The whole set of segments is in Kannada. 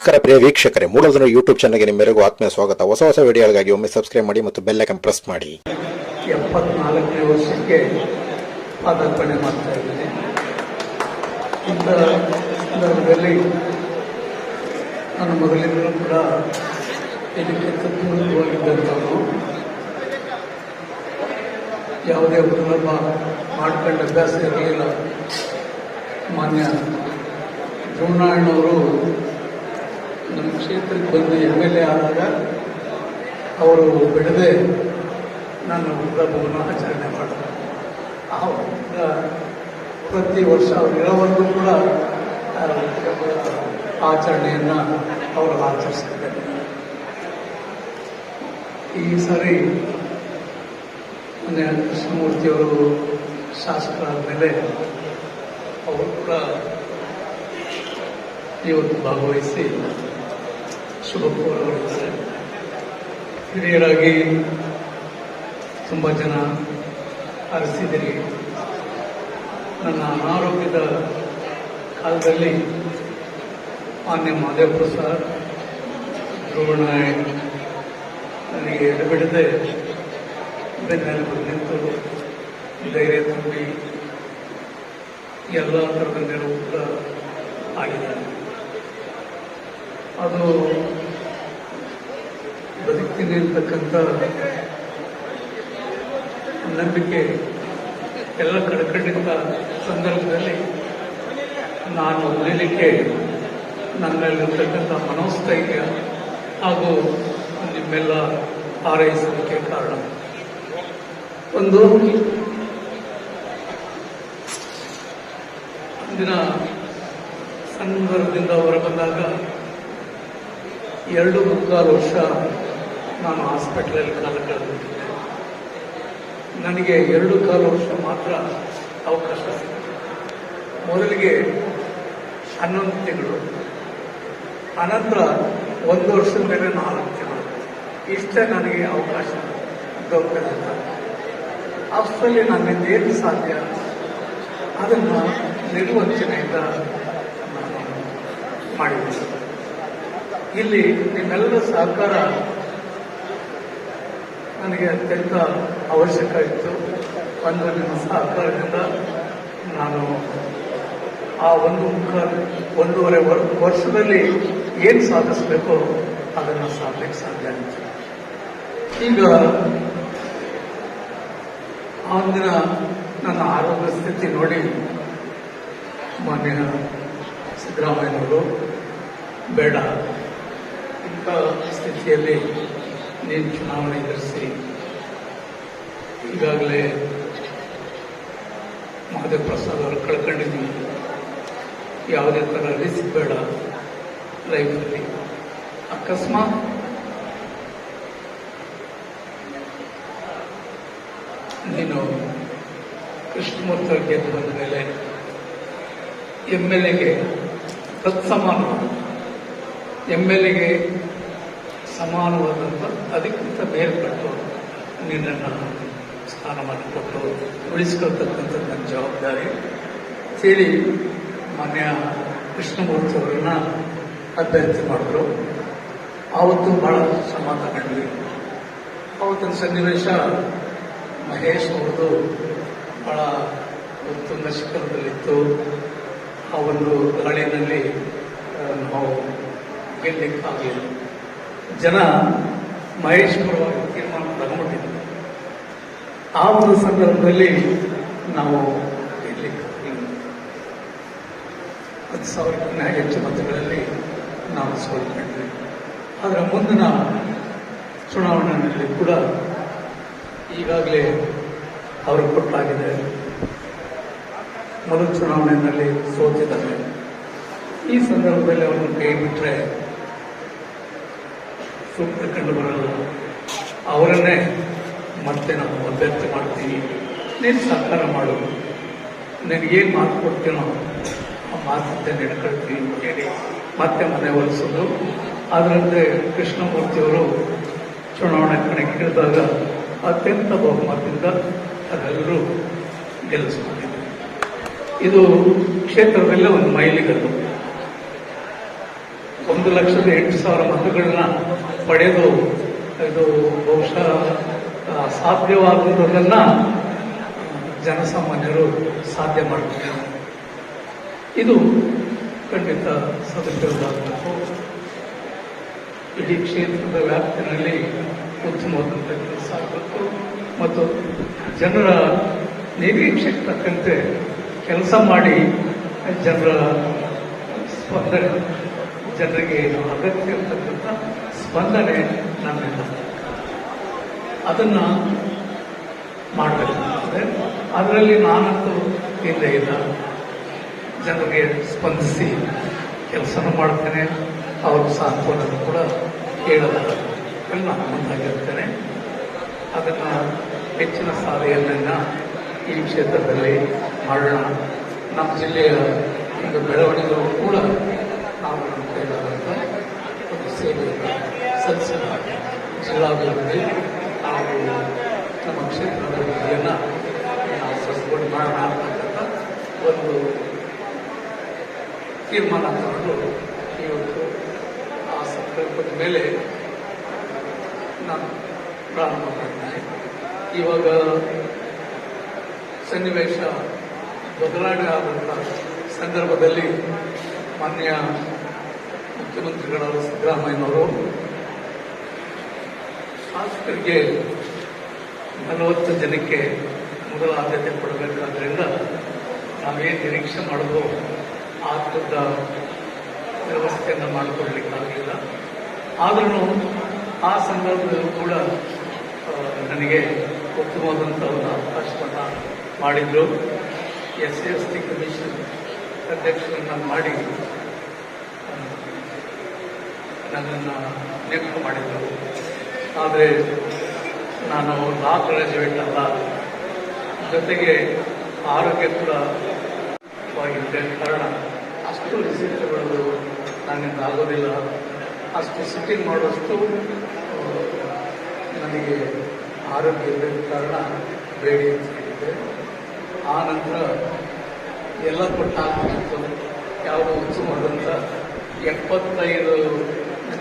ನಮಸ್ಕಾರ ಪ್ರಿಯ ವೀಕ್ಷಕರೇ ಮೂಲಧನ ಯೂಟ್ಯೂಬ್ ಚಾನಲ್ಗೆ ನಿಮ್ಮೆಲ್ಲರಿಗೂ ಆತ್ಮೀಯ ಸ್ವಾಗತ. ಹೊಸ ಹೊಸ ವಿಡಿಯೋಗಳಿಗಾಗಿ ಒಮ್ಮೆ ಸಬ್ಸ್ಕ್ರೈಬ್ ಮಾಡಿ ಮತ್ತು ಬೆಲ್ ಐಕನ್ ಪ್ರೆಸ್ ಮಾಡಿ. ಎಪ್ಪತ್ನಾಲ್ಕನೇ ವರ್ಷಕ್ಕೆ ಪಾದಾರ್ಪಣೆ ಮಾಡ್ತಾ ಇದ್ದೀನಿ. ಇಂಥ ಸಂದರ್ಭದಲ್ಲಿ ನಾನು ಮೊದಲಿಂದಲೂ ಕೂಡ ಇದಕ್ಕೆ ಯಾವುದೇ ಉಪಲಭ ಮಾಡ್ಕೊಂಡು ಅಭ್ಯಾಸ ಇರಲಿಲ್ಲ. ಮಾನ್ಯ ದ್ರೋಣಾಯಣವರು ನಮ್ಮ ಕ್ಷೇತ್ರಕ್ಕೆ ಬಂದು ಎಂ ಎಲ್ ಎ ಆದಾಗ ಅವರು ಬಿಡದೆ ನಾನು ಹುಟ್ಟುಹಬ್ಬವನ್ನು ಆಚರಣೆ ಮಾಡಿದೆ. ಆ ಪ್ರತಿ ವರ್ಷ ಅವ್ರು ಇರೋವರೆಗೂ ಕೂಡ ಆಚರಣೆಯನ್ನು ಅವರು ಆಚರಿಸ್ತಾರೆ ಈ ಸಾರಿ ಮೊನ್ನೆ ಕೃಷ್ಣಮೂರ್ತಿಯವರು ಶಾಸಕರಾದ ಮೇಲೆ ಅವರು ಕೂಡ ಇವತ್ತು ಭಾಗವಹಿಸಿ ಶುಭ ಹಿರಿಯರಾಗಿ ತುಂಬ ಜನ ಅರಸಿದಿರಿ. ನನ್ನ ಅನಾರೋಗ್ಯದ ಕಾಲದಲ್ಲಿ ಮಾನ್ಯ ಮಾದೇವಪುರ ಸರ್ ಧ್ರುವಣ ನನಗೆ ಎಡಬಿಡದೆ ಬೆನ್ನೆಲುಬು ನಿಂತು ಧೈರ್ಯ ತುಂಬಿ ಎಲ್ಲ ಥರದ ನೆರವು ಕೂಡ ಆಗಿದ್ದಾರೆ. ಅದು ಬದುಕ್ತೀನಿ ಅಂತಕ್ಕಂಥ ನಂಬಿಕೆ ಎಲ್ಲ ಕಡ್ಕಂಡಿದ್ದ ಸಂದರ್ಭದಲ್ಲಿ ನಾನು ಉಳಿಲಿಕ್ಕೆ ನನ್ನಲ್ಲಿರ್ತಕ್ಕಂಥ ಮನೋಸ್ಥೈರ್ಯ ಹಾಗೂ ನಿಮ್ಮೆಲ್ಲ ಹಾರೈಸಲಿಕ್ಕೆ ಕಾರಣ. ಒಂದು ಅಂದಿನ ಸಂದರ್ಭದಿಂದ ಹೊರಬಂದಾಗ ಎರಡು ಮುಕ್ಕಾಲು ವರ್ಷ ನಾನು ಹಾಸ್ಪಿಟ್ಲಲ್ಲಿ ಕಾಲ ಕಳೆದಿದ್ದೆ ನನಗೆ ಎರಡು ಕಾಲು ವರ್ಷ ಮಾತ್ರ ಅವಕಾಶ ಮೊದಲಿಗೆ ಹನ್ನೊಂದು ತಿಂಗಳು ಅನಂತರ ಒಂದು ವರ್ಷದ ಮೇಲೆ ನಾಲ್ಕು ತಿಂಗಳು. ಇಷ್ಟೇ ನನಗೆ ಅವಕಾಶ ದೊರಕಲಿಲ್ಲ ಅಷ್ಟರಲ್ಲಿ ನನ್ನಿಂದ ಏನು ಸಾಧ್ಯ? ಅದನ್ನು ನಿರ್ವಂಚನೆಯಿಂದ ನಾನು ಇಲ್ಲಿ ನಿಮ್ಮೆಲ್ಲರ ಸಹಕಾರ ನನಗೆ ಅತ್ಯಂತ ಅವಶ್ಯಕ ಇತ್ತು. ಒಂದು ನಿಮ್ಮ ಸಹಕಾರದಿಂದ ನಾನು ಆ ಒಂದು ಮುಖ ಒಂದೂವರೆ ವರ್ಷದಲ್ಲಿ ಏನು ಸಾಧಿಸಬೇಕು ಅದನ್ನು ಸಾಧಲಿಕ್ಕೆ ಸಾಧ್ಯ ಆಯಿತು ಈಗ ಅಂದಿನ ನನ್ನ ಆರೋಗ್ಯ ಸ್ಥಿತಿ ನೋಡಿ ಮಾನ್ಯ ಸಿದ್ದರಾಮಯ್ಯನವರು ಬೇಡ. ಇಂಥ ಸ್ಥಿತಿಯಲ್ಲಿ ನೀನು ಚುನಾವಣೆ ಎದುರಿಸಿ ಈಗಾಗಲೇ ಮಹದೇವ್ ಪ್ರಸಾದ್ ಅವರು ಕಳ್ಕೊಂಡಿದ್ದೀವಿ ಯಾವುದೇ ಥರ ರಿಸ್ಕ್ ಬೇಡ ಲೈಫಲ್ಲಿ ಅಕಸ್ಮಾತ್ ನೀನು ಕೃಷ್ಣಮೂರ್ತಿ ಗೆದ್ದು ಬಂದ ಮೇಲೆ ಎಂ ಎಲ್ ಎಗೆ ತತ್ಸಮಾನ. ಎಂ ಎಲ್ ಎಗೆ ಸಮಾನವಾದಂಥ ಅಧಿಕೃತ ಮೇಲ್ಪಟ್ಟು ನಿನ್ನನ್ನು ಸ್ನಾನ ಕೊಟ್ಟು ಉಳಿಸ್ಕೊಳ್ತಕ್ಕಂಥ ನನ್ನ ಜವಾಬ್ದಾರಿ. ಹೇಳಿ, ಮಾನ್ಯ ಕೃಷ್ಣಮೂರ್ತಿ ಅವರನ್ನ ಅಭ್ಯರ್ಥಿ ಮಾಡಿದ್ರು. ಆವತ್ತು ಬಹಳ ಶ್ರಮ ತಗೊಂಡ್ವಿ ಆವತ್ತಿನ ಸನ್ನಿವೇಶ ಮಹೇಶ್ ಅವ್ರದ್ದು ಬಹಳ ಉತ್ತುಂಗ ಶಿಖರದಲ್ಲಿತ್ತು. ಆ ಒಂದು ಗಾಳಿನಲ್ಲಿ ನಾವು ಗೆಲ್ಲಕ್ಕಾಗಲಿಲ್ಲ ಜನ ಮಹೇಶ್ ಪರವಾಗಿ ತೀರ್ಮಾನ ತಗೊಂಡಿದ್ರು ಆ ಒಂದು ಸಂದರ್ಭದಲ್ಲಿ ನಾವು ಇಲ್ಲಿ ಹತ್ತು ಸಾವಿರಕ್ಕಿಂತ ಹೆಚ್ಚು ಮತಗಳಲ್ಲಿ ನಾವು ಸೋಲ್ಕೊಂಡ್ವಿ ಆದರೆ ಮುಂದಿನ ಚುನಾವಣೆಯಲ್ಲಿ ಕೂಡ ಈಗಾಗಲೇ ಅವರು ಕೊಟ್ಟಾಗಿದೆ. ಮೊದಲ ಚುನಾವಣೆಯಲ್ಲಿ ಸೋತಿದ್ದಾರೆ. ಈ ಸಂದರ್ಭದಲ್ಲಿ ಅವರನ್ನು ಕೈ ಬಿಟ್ಟರೆ ಸೂಕ್ತ ಕಂಡು ಬರಲ್ಲ ಅವರನ್ನೇ ಮತ್ತೆ ನಾವು ಅಭ್ಯರ್ಥಿ ಮಾಡ್ತೀವಿ. ನೀನು ಸಹಕಾರ ಮಾಡು. ನಿನಗೇನು ಮಾತು ಕೊಡ್ತೀನೋ ಆ ಮಾತಂತೆ ನಡ್ಕೊಳ್ತೀವಿ ಅಂತ ಹೇಳಿ ಮತ್ತೆ ಮನೆ ಒಲಿಸೋದು ಅದರಂತೆ ಕೃಷ್ಣಮೂರ್ತಿಯವರು ಚುನಾವಣೆ ಕಣಕ್ಕಿಳಿದಾಗ ಅತ್ಯಂತ ಬಹುಮತದಿಂದ ಅದೆಲ್ಲರೂ ಗೆಲ್ಲಿಸ್ಕೊಂಡಿದ್ದಾರೆ ಇದು ಕ್ಷೇತ್ರದಲ್ಲೇ ಒಂದು ಮೈಲಿಗಲ್ಲು. ಒಂದು ಲಕ್ಷದ ಎಂಟು ಸಾವಿರ ಮತಗಳನ್ನ ಪಡೆದು ಇದು ಬಹುಶಃ ಸಾಧ್ಯವಾಗುವುದನ್ನ ಜನಸಾಮಾನ್ಯರು ಸಾಧ್ಯ ಮಾಡ್ತಾರೆ. ಇದು ಖಂಡಿತ ಸದುಪಯೋಗವಾಗಬೇಕು ಇಡೀ ಕ್ಷೇತ್ರದ ವ್ಯಾಪ್ತಿನಲ್ಲಿ ಉತ್ತಮವಾದಂಥ ಕೆಲಸ ಆಗಬೇಕು. ಮತ್ತು ಜನರ ನಿರೀಕ್ಷೆಗೆ ತಕ್ಕಂತೆ ಕೆಲಸ ಮಾಡಿ ಜನರ ಸ್ಪಂದನೆ ಜನರಿಗೆ ಅಗತ್ಯ ಇರತಕ್ಕಂಥ ಸ್ಪಂದನೆ ನನ್ನ ಅದನ್ನ ಮಾಡಬೇಕಾಗ್ತದೆ ಅದರಲ್ಲಿ ನಾನಂತೂ ಹಿಂದೆ ಇಲ್ಲ. ಜನರಿಗೆ ಸ್ಪಂದಿಸಿ ಕೆಲಸನ ಮಾಡ್ತೇನೆ. ಅವರು ಸಾಂತ್ವನ ಕೂಡ ಹೇಳಲ್ಲ ನಾನು ಮುಂದಾಗಿರ್ತೇನೆ. ಅದನ್ನು ಹೆಚ್ಚಿನ ಸಾಧನೆಯನ್ನ ಈ ಕ್ಷೇತ್ರದಲ್ಲಿ ಮಾಡೋಣ. ನಮ್ಮ ಜಿಲ್ಲೆಯ ಒಂದು ಬೆಳವಣಿಗೆಗಳು ಕೂಡ ನಾವು ಒಂದು ಸೇವೆಯನ್ನು ಸಲ್ಲಿಸೋಣ ಜಿಲ್ಲಾಭಿವೃದ್ಧಿ ನಾವು ನಮ್ಮ ಕ್ಷೇತ್ರದ ಅಭಿವೃದ್ಧಿಯನ್ನು ನಾವು ಅಂತಕ್ಕಂಥ ಒಂದು ತೀರ್ಮಾನ ತಗೊಂಡು ಇವತ್ತು ಆ ಸಂಕಲ್ಪದ ಮೇಲೆ ನಾನು ಪ್ರಾರಂಭ ಮಾಡಿದ್ದೇನೆ ಇವಾಗ ಸನ್ನಿವೇಶ ಬದಲಾವಣೆ ಆದಂಥ ಸಂದರ್ಭದಲ್ಲಿ ಮಾನ್ಯ ಮುಖ್ಯಮಂತ್ರಿಗಳಾದ ಸಿದ್ದರಾಮಯ್ಯನವರು ಶಾಸಕರಿಗೆ ನಲವತ್ತು ಜನಕ್ಕೆ ಮೊದಲ ಆದ್ಯತೆ ಕೊಡಬೇಕಾದ್ರಿಂದ ನಾವೇನು ನಿರೀಕ್ಷೆ ಮಾಡೋದು ಆ ಥರದ ವ್ಯವಸ್ಥೆಯನ್ನು ಮಾಡಿಕೊಡ್ಲಿಕ್ಕಾಗಲಿಲ್ಲ ಆದರೂ ಆ ಸಂದರ್ಭದಲ್ಲೂ ಕೂಡ ನನಗೆ ಉತ್ತಮವಾದಂಥ ಒಂದು ಅವಕಾಶವನ್ನು ಮಾಡಿದ್ರು. ಎಸ್ ಎಸ್ ಟಿ ಕಮಿಷನ್ ಅಧ್ಯಕ್ಷರನ್ನ ಮಾಡಿ ನನ್ನನ್ನು ನೇಮಕ ಮಾಡಿದ್ರು. ಆದರೆ ನಾನು ಲಾ ಗ್ರಾಜುಯೇಟ್ ಅಲ್ಲ ಜೊತೆಗೆ ಆರೋಗ್ಯ ಕೂಡ ವಾಗಿದ್ದ ಕಾರಣ ಅಷ್ಟು ರಿಸೀವ್ ತಗೊಳ್ಳೋದು ನನ್ನಿಂದ ಆಗೋದಿಲ್ಲ. ಅಷ್ಟು ಸಿಟ್ಟಿಂಗ್ ಮಾಡುವಷ್ಟು ನನಗೆ ಆರೋಗ್ಯ ಇಲ್ಲದ ಕಾರಣ ಬೇಡಿ ಅಂತ ಹೇಳಿದ್ದೆ. ಆ ನಂತರ ಎಲ್ಲ ಕೊಟ್ಟಾಗಿತ್ತು ಯಾವುದೋ ಉತ್ತಮವಾದಂಥ ಎಪ್ಪತ್ತೈದು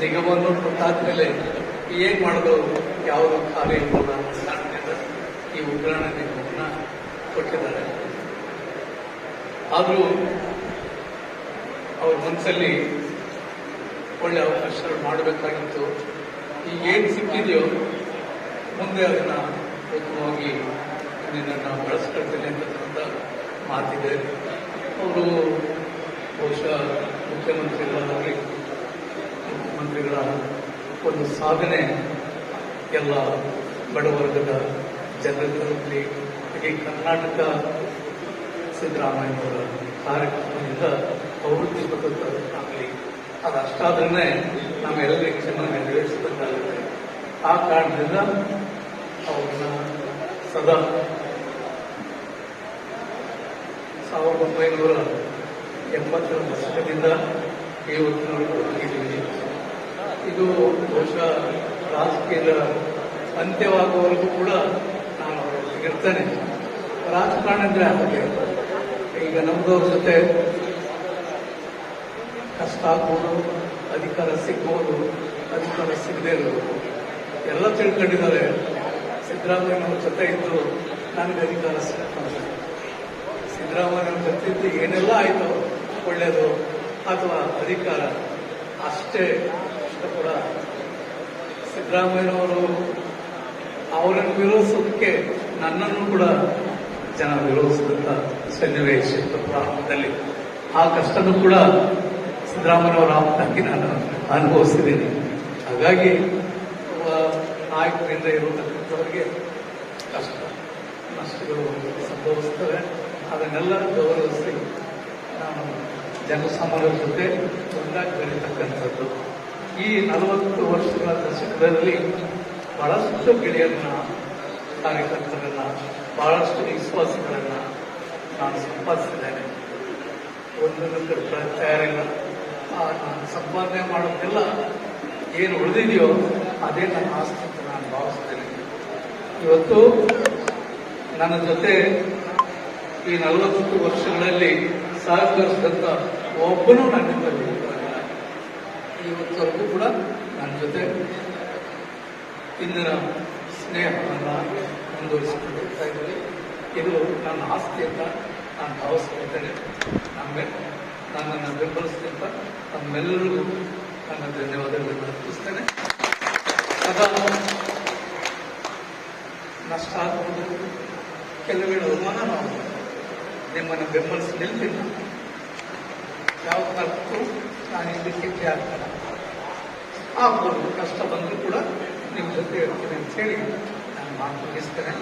ನಿಗಮವನ್ನು ಕೊಟ್ಟಾದ್ಮೇಲೆ ಏನು ಮಾಡೋದು? ಯಾವುದು ಖಾಲಿ ಇಲ್ಲ ಅನ್ನೋ ಈ ಉಗ್ರಾಣ ನಿಗಮವನ್ನು ಕೊಟ್ಟಿದ್ದಾರೆ. ಆದರೂ ಅವ್ರ ಮನಸ್ಸಲ್ಲಿ ಒಳ್ಳೆ ಅವಕಾಶಗಳು ಮಾಡಬೇಕಾಗಿತ್ತು. ಈಗ ಏನು ಸಿಕ್ಕಿದೆಯೋ ಮುಂದೆ ಅದನ್ನ ಉತ್ತಮವಾಗಿ ನಿನ್ನನ್ನು ಬಳಸ್ಕೊಳ್ತೇನೆ ಅಂತಕ್ಕಂಥ ಮಾತಿದೆ. ಅವರು ಬಹುಶಃ ಮುಖ್ಯಮಂತ್ರಿಗಳಾಗಲಿ ಮುಖ್ಯಮಂತ್ರಿಗಳ ಒಂದು ಸಾಧನೆ ಎಲ್ಲ ಬಡವರ್ಗದ ಜನರ ತಲುಪಲಿ ಇಡೀ ಕರ್ನಾಟಕ ಸಿದ್ದರಾಮಯ್ಯವರ ಕಾರ್ಯಕ್ರಮದಿಂದ ಅಭಿವೃದ್ಧಿ ಆಗಲಿ ಅದಷ್ಟಾದ್ರೆ ನಮ್ಮೆಲ್ಲರಿಗೆ ಚೆನ್ನಾಗಿ ನೆರವೇರಿಸಬೇಕಾಗುತ್ತೆ. ಆ ಕಾರಣದಿಂದ ಅವ್ರನ್ನ ಸದಾ ಸಾವಿರದ ಒಂಬೈನೂರ ಎಂಬತ್ತರ ದಶಕದಿಂದ ಇವತ್ತಿನವರೆಗೂ ಹೋಗಿದ್ದೀವಿ ಇದು ಬಹುಶಃ ರಾಜಕೀಯದ ಅಂತ್ಯವಾಗುವವರೆಗೂ ಕೂಡ ನಾನು ಇರ್ತೇನೆ. ರಾಜಕಾರಣ ಅಂದ್ರೆ ಹಾಗೆ ಈಗ ನಮ್ದವ್ರ ಜೊತೆ ಕಷ್ಟ ಆಗ್ಬೋದು, ಅಧಿಕಾರ ಸಿಗ್ಬೋದು, ಅಧಿಕಾರ ಸಿಗದೇ ಇರ್ಬೋದು. ಎಲ್ಲ ತಿಳ್ಕೊಂಡಿದ್ದಾರೆ. ಸಿದ್ದರಾಮಯ್ಯನವ್ರ ಜೊತೆ ಇದ್ದು ನನಗೆ ಅಧಿಕಾರ ಸಿಗ್ತದೆ ಸಿದ್ದರಾಮಯ್ಯನವ್ರ ಜೊತೆ ಇದ್ದು ಏನೆಲ್ಲ ಆಯಿತು ಒಳ್ಳೆಯದು, ಅಥವಾ ಅಧಿಕಾರ ಅಷ್ಟೇ ಕೂಡ ಸಿದ್ದರಾಮಯ್ಯನವರು ಅವರನ್ನು ವಿರೋಧಿಸೋದಕ್ಕೆ ನನ್ನನ್ನು ಕೂಡ ಜನ ವಿರೋಧಿಸಿದಂತ ಸನ್ನಿವೇಶ ಪ್ರಾರಂಭದಲ್ಲಿ ಆ ಕಷ್ಟನೂ ಕೂಡ ಸಿದ್ದರಾಮಯ್ಯನವರ ಆಪ್ತಾಗಿ ನಾನು ಅನುಭವಿಸಿದ್ದೀನಿ. ಹಾಗಾಗಿ ನಾಯಕರಿಂದ ಇರತಕ್ಕಂಥವರಿಗೆ ಕಷ್ಟ, ನಷ್ಟಗಳು ಸಂಭವಿಸ್ತವೆ. ಅದನ್ನೆಲ್ಲ ಗೌರವಿಸಿ ನಾನು ಜನಸಾಮಾನ್ಯರ ಜೊತೆ ಒಂದಾಗಿ ಬೆಳೀತಕ್ಕಂಥದ್ದು. ಈ ನಲವತ್ತು ವರ್ಷಗಳ ದಶಕದಲ್ಲಿ ಬಹಳಷ್ಟು ಗೆಳೆಯರನ್ನ, ಕಾರ್ಯಕರ್ತರನ್ನ, ಬಹಳಷ್ಟು ವಿಶ್ವಾಸಗಳನ್ನ ನಾನು ಸಂಪಾದಿಸಿದ್ದೇನೆ. ಒಂದೊಂದು ತಯಾರಿಲ್ಲ. ನಾನು ಸಂಪಾದನೆ ಮಾಡೋದೆಲ್ಲ ಏನು ಉಳಿದಿದೆಯೋ ಅದೇ ನನ್ನ ಆಸ್ತಿ ಅಂತ ನಾನು ಭಾವಿಸ್ತೇನೆ ಇವತ್ತು ನನ್ನ ಜೊತೆ ಈ ನಲವತ್ತು ವರ್ಷಗಳಲ್ಲಿ ಸಹಕರಿಸಿದಂತ ಒಬ್ಬನೂ ನನ್ನಿಂದ ಇವತ್ತವರೆಗೂ ಕೂಡ ನನ್ನ ಜೊತೆ ಇಂದಿನ ಸ್ನೇಹವನ್ನು ಮುಂದುವರಿಸಿಕೊಂಡು ಹೋಗ್ತಾ ಇದ್ದೀವಿ ಇದು ನನ್ನ ಆಸ್ತಿ ಅಂತ ನಾನು ಭಾವಿಸ್ಕೊಳ್ತೇನೆ ನಮಗೆ ನನ್ನನ್ನು ಬೆಂಬಲಿಸಿದಂತ ತಮ್ಮೆಲ್ಲರಿಗೂ ನನ್ನ ಧನ್ಯವಾದಗಳನ್ನು ಅರ್ಪಿಸ್ತೇನೆ ಅದನ್ನು ನಷ್ಟ ಆಗ್ಬೋದು ಕೆಲವೇಳೆ ಅವಮಾನ ನಾವು ನಿಮ್ಮನ್ನು ಬೆಂಬಲಿಸಿ ನಿಲ್ತಿಲ್ಲ ಯಾವ ತಪ್ಪು ನಾನು ಇದಕ್ಕೆ ಆಗ್ತಲ್ಲ ಆಗ್ಬೋದು ಕಷ್ಟ ಬಂದರೂ ಕೂಡ ನಿಮ್ಮ ಜೊತೆ ಇರ್ತೀನಿ ಅಂತ ಹೇಳಿ ನಾನು ಮಾತು ಮುಗಿಸ್ತೇನೆ.